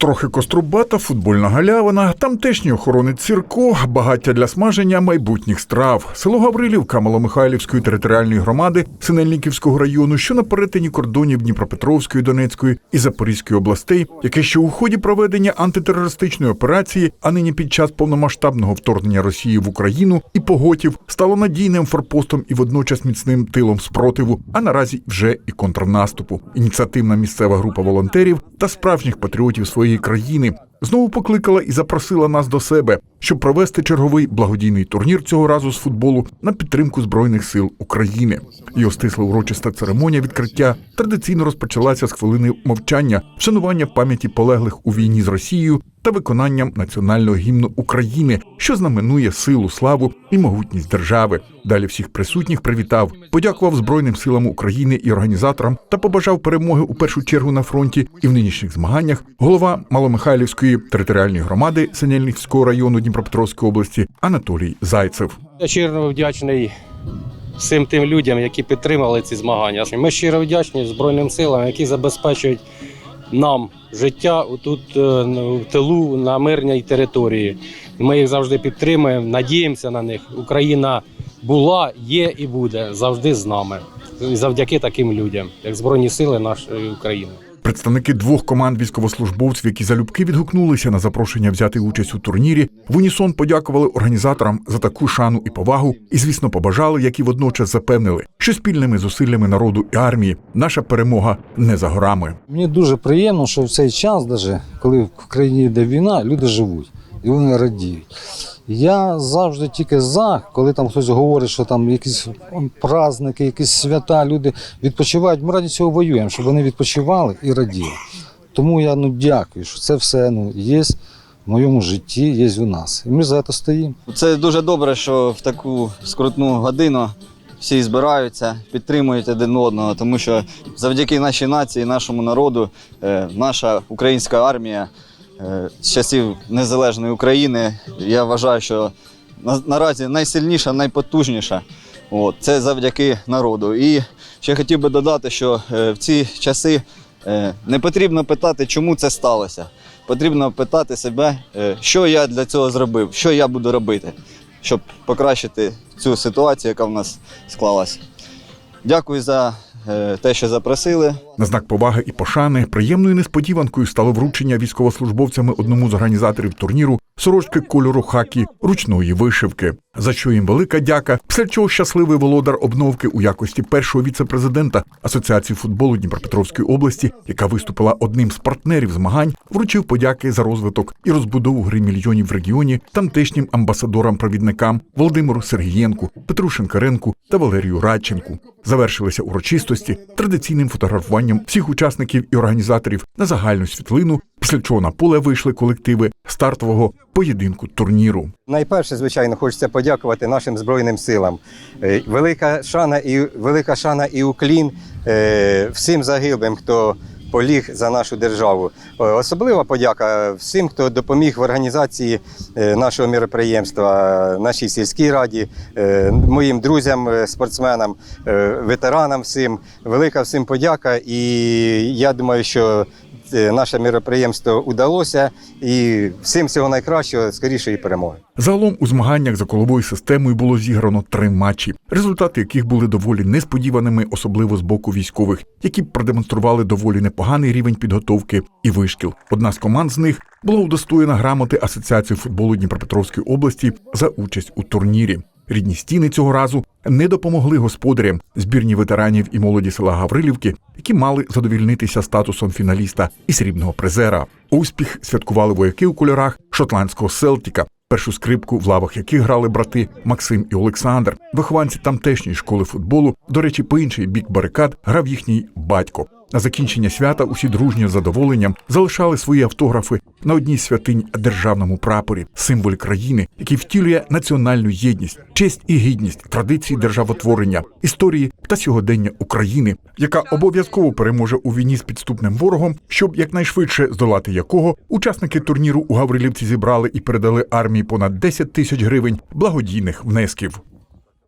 Трохи кострубата, футбольна галявина, тамтешні охорони цирку, багаття для смаження майбутніх страв. Село Гаврилівка Маломихайлівської територіальної громади Синельниківського району, що на перетині кордонів Дніпропетровської, Донецької і Запорізької областей, яке ще у ході проведення антитерористичної операції, а нині під час повномасштабного вторгнення Росії в Україну і поготів стало надійним форпостом і водночас міцним тилом спротиву, а наразі вже і контрнаступу. Ініціативна місцева група волонтерів та справжніх патріотів своєї країни знову покликала і запросила нас до себе, щоб провести черговий благодійний турнір цього разу з футболу на підтримку збройних сил України. Його стисла урочиста церемонія відкриття традиційно розпочалася з хвилини мовчання, вшанування пам'яті полеглих у війні з Росією та виконанням національного гімну України, що знаменує силу, славу і могутність держави. Далі всіх присутніх привітав, подякував Збройним силам України і організаторам та побажав перемоги у першу чергу на фронті і в нинішніх змаганнях. Голова Маломихайлівської територіальної громади Синельниківського району Дніпропетровської області Анатолій Зайцев. Я щиро вдячний всім тим людям, які підтримали ці змагання. Ми щиро вдячні Збройним силам, які забезпечують нам життя тут в тилу на мирній території. Ми їх завжди підтримуємо, надіємося на них. Україна була, є і буде завжди з нами. Завдяки таким людям, як Збройні сили нашої України. Представники двох команд військовослужбовців, які залюбки відгукнулися на запрошення взяти участь у турнірі, в унісон подякували організаторам за таку шану і повагу, і, звісно, побажали, як і водночас запевнили, що спільними зусиллями народу і армії наша перемога не за горами. Мені дуже приємно, що в цей час, навіть коли в країні йде війна, люди живуть і вони радіють. Я завжди тільки за, коли там хтось говорить, що там якісь праздники, якісь свята, люди відпочивають. Ми раді цього воюємо, щоб вони відпочивали і раділи. Тому я ну дякую, що це все ну, є в моєму житті, є у нас. І ми за це стоїмо. Це дуже добре, що в таку скрутну годину всі збираються, підтримують один одного, тому що завдяки нашій нації, нашому народу, е, наша українська армія з часів незалежної України, я вважаю, що наразі найсильніша, найпотужніша. От, це завдяки народу. І ще хотів би додати, що е, в ці часи е, не потрібно питати, чому це сталося. Потрібно питати себе, е, що я для цього зробив, що я буду робити, щоб покращити цю ситуацію, яка в нас склалася. Дякую за е, те, що запросили. На знак поваги і пошани приємною несподіванкою стало вручення військовослужбовцями одному з організаторів турніру сорочки кольору хакі ручної вишивки, за що їм велика дяка. Після чого щасливий володар обновки у якості першого віце-президента Асоціації футболу Дніпропетровської області, яка виступила одним з партнерів змагань, вручив подяки за розвиток і розбудову гри мільйонів в регіоні тамтешнім амбасадорам-провідникам Володимиру Сергієнку, Петру Шинкаренку та Валерію Радченку. Завершилися урочистості традиційним фотографуванням всіх учасників і організаторів на загальну світлину, після чого на поле вийшли колективи стартового поєдинку турніру. Найперше, звичайно, хочеться подякувати нашим збройним силам. Е, Велика шана і велика шана і уклін е, всім загиблим, хто поліг за нашу державу. Е, Особлива подяка всім, хто допоміг в організації е, нашого міроприємства, нашій сільській раді, е, моїм друзям, е, спортсменам, е, ветеранам всім. Велика всім подяка. І я думаю, що е, наше міроприємство удалося. І всім всього найкращого, скорішої перемоги. Загалом у змаганнях за коловою системою було зіграно три матчі, результати яких були доволі несподіваними, особливо з боку військових, які продемонстрували доволі непоганий рівень підготовки і вишкіл. Одна з команд з них була удостоєна грамоти Асоціації футболу Дніпропетровської області за участь у турнірі. Рідні стіни цього разу не допомогли господарям збірні ветеранів і молоді села Гаврилівки, які мали задовільнитися статусом фіналіста і срібного призера. Успіх святкували вояки у кольорах шотландського Селтіка, першу скрипку в лавах яких грали брати Максим і Олександр, вихованці тамтешньої школи футболу. До речі, по інший бік барикад грав їхній батько. На закінчення свята усі дружньо з задоволенням залишали свої автографи на одній святинь державному прапорі, символі країни, який втілює національну єдність, честь і гідність традиції державотворення, історії та сьогодення України, яка обов'язково переможе у війні з підступним ворогом, щоб якнайшвидше здолати якого учасники турніру у Гаврилівці зібрали і передали армії понад 10 тисяч гривень благодійних внесків.